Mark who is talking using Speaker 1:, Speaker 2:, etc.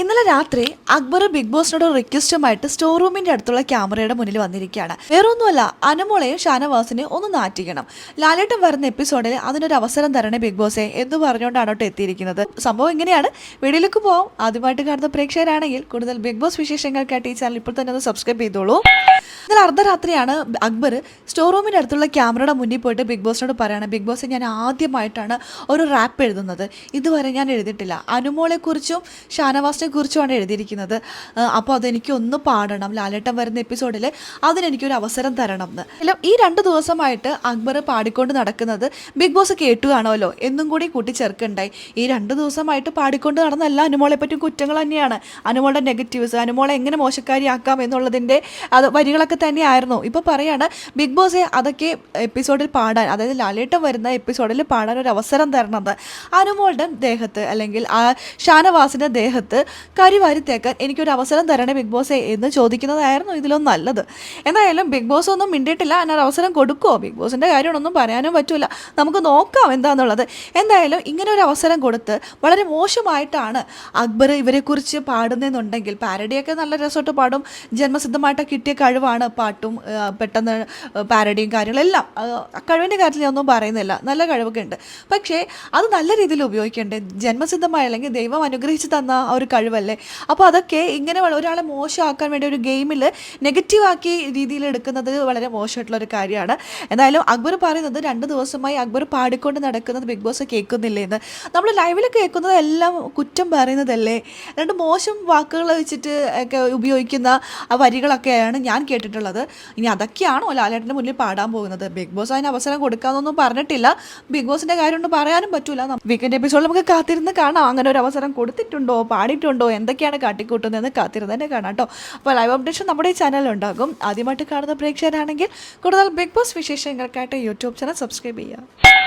Speaker 1: ഇന്നലെ രാത്രി അക്ബർ ബിഗ് ബോസിനോട് റിക്വസ്റ്റുമായിട്ട് സ്റ്റോർ റൂമിന്റെ അടുത്തുള്ള ക്യാമറയുടെ മുന്നിൽ വന്നിരിക്കുകയാണ്. വേറെ ഒന്നുമല്ല അനുമോളെയും ഷാനവാസിനെയും ഒന്ന് നാറ്റിക്കണം. ലാലേട്ടൻ വരുന്ന എപ്പിസോഡിൽ അതിനൊരു അവസരം തരണേ ബിഗ് ബോസെ എന്ന് പറഞ്ഞുകൊണ്ടാണ് കേട്ടോ എത്തിയിരിക്കുന്നത്. സംഭവം ഇങ്ങനെയാണ്. വീഡിയോയിലേക്ക് പോവാം. ആദ്യമായിട്ട് കാണുന്ന പ്രേക്ഷകരാണെങ്കിൽ കൂടുതൽ ബിഗ് ബോസ് വിശേഷങ്ങൾക്കായിട്ട് ഈ ചാനൽ ഇപ്പോൾ തന്നെ ഒന്ന് സബ്സ്ക്രൈബ് ചെയ്തോളൂ. ഇന്നലെ അർദ്ധരാത്രിയാണ് അക്ബർ സ്റ്റോർ റൂമിന്റെ അടുത്തുള്ള ക്യാമറയുടെ മുന്നിൽ പോയിട്ട് ബിഗ് ബോസിനോട് പറയാണ് ബിഗ് ബോസ് ഞാൻ ആദ്യമായിട്ടാണ് ഒരു റാപ്പ് എഴുതുന്നത്. ഇതുവരെ ഞാൻ എഴുതിയിട്ടില്ല. അനുമോളെക്കുറിച്ചും ഷാനവാസിനെ കുറിച്ചുമാണ് എഴുതിയിരിക്കുന്നത്. അപ്പോൾ അതെനിക്ക് ഒന്ന് പാടണം. ലാലേട്ടൻ വരുന്ന എപ്പിസോഡിൽ അതിനെനിക്കൊരു അവസരം തരണം എന്ന് അല്ല ഈ രണ്ട് ദിവസമായിട്ട് അക്ബർ പാടിക്കൊണ്ട് നടക്കുന്നത് ബിഗ് ബോസ് കേട്ടു കാണുമല്ലോ എന്നും കൂടി കൂട്ടിച്ചേർക്കുണ്ടായി. ഈ രണ്ട് ദിവസമായിട്ട് പാടിക്കൊണ്ട് നടന്ന എല്ലാ അനുമോളെ പറ്റും കുറ്റങ്ങൾ തന്നെയാണ്. അനുമോളുടെ നെഗറ്റീവ്സ് അനുമോളെ എങ്ങനെ മോശക്കാരിയാക്കാം എന്നുള്ളതിന്റെ അത് വരികളൊക്കെ തന്നെയായിരുന്നു. ഇപ്പോൾ പറയാണ് ബിഗ് ബോസെ അതൊക്കെ എപ്പിസോഡിൽ പാടാൻ അതായത് ലാലേട്ടം വരുന്ന എപ്പിസോഡിൽ പാടാൻ ഒരു അവസരം തരണത്. അനുമോളുടെ ദേഹത്ത് അല്ലെങ്കിൽ ആ ഷാനവാസിന്റെ ദേഹത്ത് കരിവാരി തേക്കാൻ എനിക്കൊരു അവസരം തരണേ ബിഗ് ബോസെ എന്ന് ചോദിക്കുന്നതായിരുന്നു ഇതിലൊന്നും നല്ലത്. എന്തായാലും ബിഗ് ബോസ് ഒന്നും മിണ്ടിയിട്ടില്ല. അതിനൊരു അവസരം കൊടുക്കുമോ ബിഗ് ബോസിന്റെ കാര്യമൊന്നും പറയാനും പറ്റില്ല നമുക്ക് നോക്കാം എന്താണെന്നുള്ളത് എന്തായാലും ഇങ്ങനെ ഒരു അവസരം കൊടുത്ത് വളരെ മോശമായിട്ടാണ് അക്ബർ ഇവരെക്കുറിച്ച് പാടുന്നതെന്നുണ്ടെങ്കിൽ പാരഡിയൊക്കെ നല്ല രസമായിട്ട് പാടും. ജന്മസിദ്ധമായിട്ട് കിട്ടിയ കഴിവാണ്. പാട്ടും ആ, പെട്ടെന്ന് പാരഡിയും കാര്യങ്ങളെല്ലാം. കഴിവിന്റെ കാര്യത്തിൽ ഞാനൊന്നും പറയുന്നില്ല. നല്ല കഴിവൊക്കെ ഉണ്ട്. പക്ഷേ അത് നല്ല രീതിയിൽ ഉപയോഗിക്കേണ്ടത് ജന്മസിദ്ധമായ അല്ലെങ്കിൽ ദൈവം അനുഗ്രഹിച്ച് തന്ന ആ ഒരു കഴിവല്ലേ? അപ്പോൾ അതൊക്കെ ഇങ്ങനെ ഒരാളെ മോശമാക്കാൻ വേണ്ടി ഒരു ഗെയിമിൽ നെഗറ്റീവാക്കി രീതിയിൽ എടുക്കുന്നത് വളരെ മോശമായിട്ടുള്ള ഒരു കാര്യമാണ്. എന്തായാലും അക്ബർ പറയുന്നത് രണ്ട് ദിവസമായി അക്ബർ പാടിക്കൊണ്ട് നടക്കുന്നത് ബിഗ് ബോസ് കേൾക്കുന്നില്ലേ എന്ന്. നമ്മൾ ലൈവിൽ കേൾക്കുന്നത് എല്ലാം കുറ്റം പറയുന്നതല്ലേ? രണ്ട് മോശം വാക്കുകൾ വെച്ചിട്ട് ഒക്കെ ഉപയോഗിക്കുന്ന ആ വരികളൊക്കെയാണ് ഞാൻ കേട്ടിട്ടുള്ളത്. ഇനി അതൊക്കെയാണോ ലാലേട്ടന്റെ മുന്നിൽ പാടാൻ പോകുന്നത്? ബിഗ് ബോസ് അതിന് അവസരം കൊടുക്കാമെന്നൊന്നും പറഞ്ഞിട്ടില്ല. ബിഗ് ബോസിന്റെ കാര്യമൊന്നും പറയാനും പറ്റില്ല വീക്കെൻഡ് എപ്പിസോഡിൽ നമുക്ക് കാത്തിരുന്ന് കാണാം. അങ്ങനെ ഒരു അവസരം കൊടുത്തിട്ടുണ്ടോ? പാടിയിട്ടുണ്ടോ? എന്തൊക്കെയാണ് കാട്ടിക്കൂട്ടുന്നതെന്ന് കാത്തിരുന്ന് തന്നെ കാണാം കേട്ടോ. അപ്പോൾ ലൈവ് അപ്ഡേഷൻ നമ്മുടെ ചാനലുണ്ടാകും ആദ്യമായിട്ട് കാണുന്ന പ്രേക്ഷകരാണെങ്കിൽ കൂടുതൽ ബിഗ് ബോസ് വിശേഷങ്ങൾക്കായിട്ട് യൂട്യൂബ് ചാനൽ സബ്സ്ക്രൈബ് ചെയ്യുക.